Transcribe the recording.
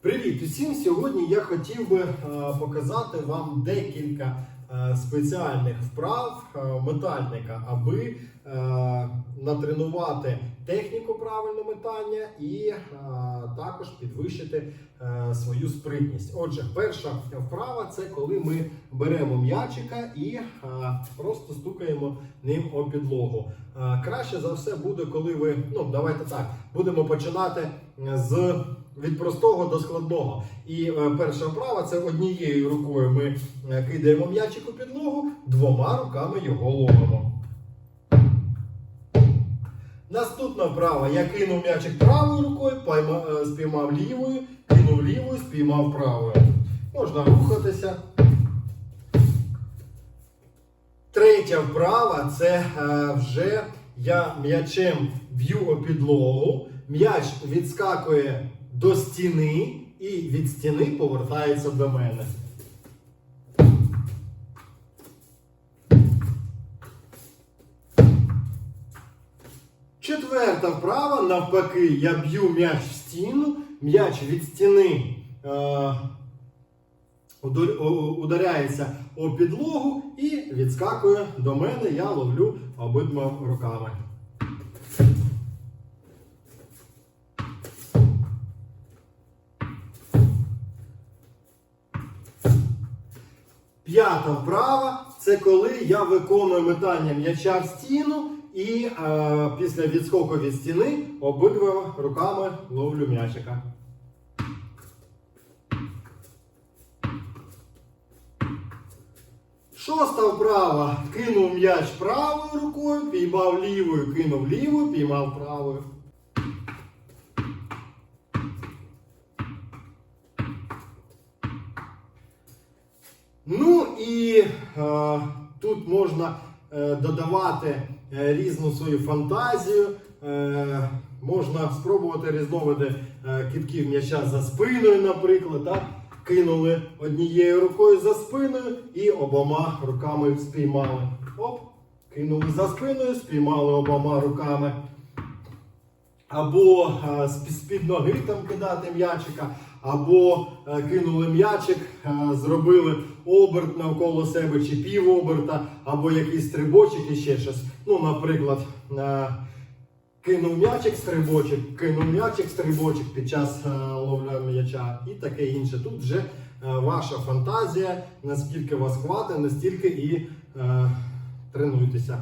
Привіт усім! Сьогодні я хотів би е, показати вам декілька спеціальних вправ е, метальника, аби е, натренувати техніку правильного метання і е, також підвищити е, свою спритність. Отже, перша вправа це коли ми беремо м'ячика і е, просто стукаємо ним о підлогу. Е, Краще за все буде, коли ви, ну давайте так, будемо починати з від простого до складного. І е, перша вправа це однією рукою ми е, кидаємо м'ячик у підлогу, двома руками його ловимо. Наступна вправа. Я кинув м'ячик правою рукою, е, спіймав лівою, кинув лівою, спіймав правою. Можна рухатися. Третя вправа це е, вже я м'ячем б'ю о підлогу, м'яч відскакує до стіни і від стіни повертається до мене. Четверта вправа, навпаки, я б'ю м'яч в стіну, м'яч від стіни е, удар- у- ударяється о підлогу і відскакує до мене. Я ловлю обидва руками. П'ята вправа це коли я виконую метання м'яча в стіну і е, після відскоку від стіни обидва руками ловлю м'ячика. Шоста вправа. Кинув м'яч правою рукою, піймав лівою, кинув лівою, піймав правою. Ну і е, тут можна додавати е, різну свою фантазію. Е, можна спробувати різновиди е, китків м'яча за спиною, наприклад. Так? Кинули однією рукою за спиною і обома руками спіймали. Оп, кинули за спиною, спіймали обома руками. Або е, з-під ноги там кидати м'ячика, або е, кинули м'ячик, е, зробили оберт навколо себе чи півоберта, або якийсь стрибочок і ще щось. Ну, наприклад, кинув м'ячик, стрибочок, кинув м'ячик, стрибочок під час ловля м'яча і таке інше. Тут вже ваша фантазія, наскільки вас хватить, настільки і тренуйтеся.